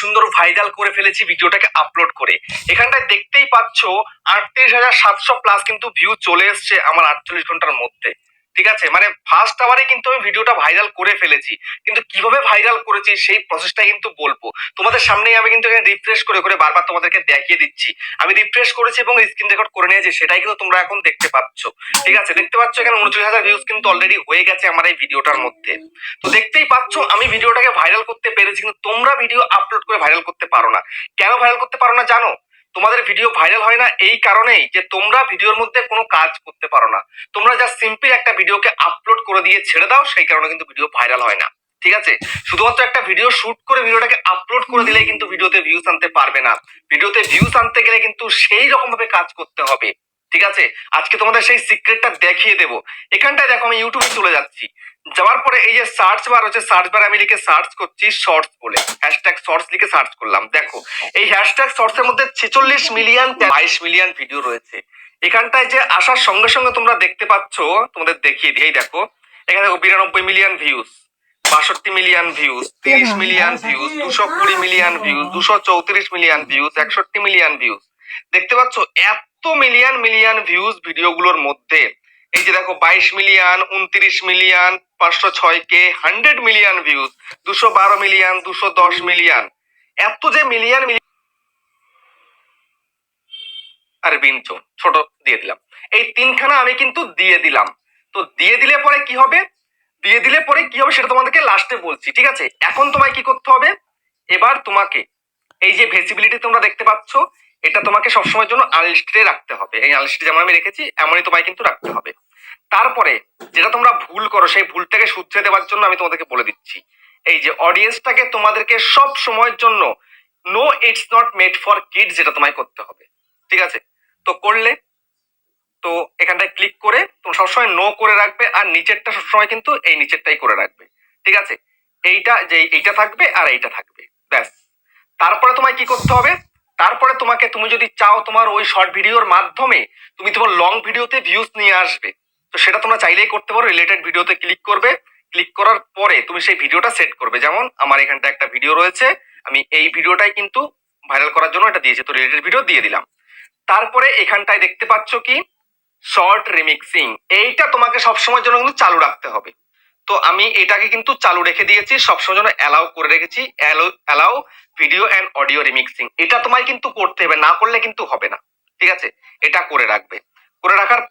সুন্দর ভাইরাল করে ফেলেছি ভিডিওটাকে আপলোড করে। এখানটায় দেখতেই পাচ্ছ আটত্রিশ হাজার সাতশো প্লাস কিন্তু ভিউ চলে এসছে আমার আটচল্লিশ ঘণ্টার মধ্যে। ঠিক আছে? মানে ফার্স্ট আওয়ারে কিন্তু আমি ভিডিওটা ভাইরাল করে ফেলেছি। কিন্তু কীভাবে ভাইরাল করেছি সেই প্রসেসটা কিন্তু বলব। তোমাদের সামনেই আমি কিন্তু এখানে রিফ্রেশ করে করে বারবার তোমাদেরকে দেখিয়ে দিচ্ছি। আমি রিফ্রেশ করেছি এবং স্ক্রিন রেকর্ড করে নিয়েছি, সেটাই কিন্তু তোমরা এখন দেখতে পাচ্ছ। ঠিক আছে? দেখতে পাচ্ছ এখানে উনচল্লিশ হাজার ভিউজ কিন্তু অলরেডি হয়ে গেছে আমার এই ভিডিওটার মধ্যে। তো দেখতেই পাচ্ছ, আমি ভিডিওটাকে ভাইরাল করতে পেরেছি, কিন্তু তোমরা ভিডিও আপলোড করে ভাইরাল করতে পারো না। কেন ভাইরাল করতে পারো না জানো? তোমাদের ভিডিও ভাইরাল হয় না এই কারণেই যে তোমরা ভিডিওর মধ্যে কোনো কাজ করতে পারো না। তোমরা যা সিম্পল একটা ভিডিওকে আপলোড করে দিয়ে ছেড়ে দাও, সেই কারণে কিন্তু ভিডিও ভাইরাল হয় না। ঠিক আছে? শুধুমাত্র একটা ভিডিও শুট করে ভিডিওটাকে আপলোড করে দিলে কিন্তু ভিডিওতে ভিউজ আনতে পারবে না। ভিডিওতে ভিউজ আনতে গেলে কিন্তু সেই রকম ভাবে কাজ করতে হবে। ঠিক আছে? আজকে তোমাদের সেই সিক্রেটটা দেখিয়ে দেবো। এখানটায় দেখো আমি ইউটিউবে চলে যাচ্ছি। যাওয়ার পরে এই যে সার্চ বার হচ্ছে সার্চ বার আমি লিখে সার্চ করছি শর্টস বলে। হ্যাশট্যাগ শর্টস লিখে সার্চ করলাম। দেখো এই হ্যাশট্যাগ শর্টস এর মধ্যে ছেচল্লিশ মিলিয়ন বাইশ মিলিয়ন ভিডিও রয়েছে। এখানটায় যে আসার সঙ্গে সঙ্গে তোমরা দেখতে পাচ্ছ তোমাদের দেখিয়ে দিই। দেখো এখানে দেখো বিরানব্বই মিলিয়ন ভিউজ বাষট্টি মিলিয়ন ভিউজ তিরিশ মিলিয়ন ভিউজ দুশো কুড়ি মিলিয়ন ভিউজ দুশো চৌত্রিশ মিলিয়ন ভিউজ একষট্টি মিলিয়ন ভিউজ দেখতে পাচ্ছ এত মিলিয়ন মিলিয়ন ভিউজ ভিডিওগুলোর মধ্যে। এই যে দেখো বাইশ মিলিয়ন, উনত্রিশ মিলিয়ন, পাঁচশো ছয় কে, হান্ড্রেড মিলিয়ন ভিউজ দুশো বারো মিলিয়ন, দুশো দশ মিলিয়ন। এত যে মিলিয়ন আর বিঞ্চো ছোট দিয়ে দিলাম। এই তিনখানা আমি কিন্তু দিয়ে দিলাম। তো দিয়ে দিলে পরে কি হবে? দিয়ে দিলে পরে কি হবে সেটা তোমাদেরকে লাস্টে বলছি, ঠিক আছে? এখন তোমায় কি করতে হবে? এবার তোমাকে, এই যে ভেসিবিলিটি তোমরা দেখতে পাচ্ছ এটা তোমাকে সবসময়ের জন্য আনলিস্টেডে রাখতে হবে। এই আনলিস্টে যেমন আমি রেখেছি, এমনই তোমায় কিন্তু রাখতে হবে। তারপরে যেটা তোমরা ভুল করো, সেই ভুলটাকে শুধরে দেওয়ার জন্য আমি তোমাদেরকে বলে দিচ্ছি। এই যে অডিয়েন্সটাকে তোমাদেরকে সব সময়ের জন্য no it's not made for kids যেটা তোমায় করতে হবে। ঠিক আছে? তো করলে, তো এখানটায় ক্লিক করে তুমি সবসময় নো করে রাখবে আর নিচেরটা সবসময় কিন্তু এই নিচেরটাই করে রাখবে। ঠিক আছে? এইটা যে এইটা থাকবে আর এইটা থাকবে। ব্যাস। তারপরে তোমায় কি করতে হবে? তারপরে তোমাকে তুমি যদি চাও তোমার ওই শর্ট ভিডিওর মাধ্যমে তুমি তোমার লং ভিডিওতে ভিউজ নিয়ে আসবে। তো সেটা তোমরা চাইলেই করতে পারো রিলেটেড ভিডিওতে ক্লিক করবে। ক্লিক করার পরে তুমি সেই ভিডিওটা সেট করবে। যেমন আমার এখানটা একটা ভিডিও রয়েছে, আমি এই ভিডিওটাই কিন্তু ভাইরাল করার জন্য এটা দিয়েছি। তো রিলেটেড ভিডিও দিয়ে দিলাম। তারপরে এখানটায় দেখতে পাচ্ছ কি? শর্ট রিমিক্সিং এইটা তোমাকে সবসময়ের জন্য কিন্তু চালু রাখতে হবে। তো আমি এটাকে কিন্তু চালু রেখে দিয়েছি সবসময় জন্য অ্যালাউ করে রেখেছি। Allow video and audio remixing এটা তোমায় কিন্তু করতে হবে, না করলে কিন্তু হবে না। ঠিক আছে? এটা করে রাখবে। করে রাখার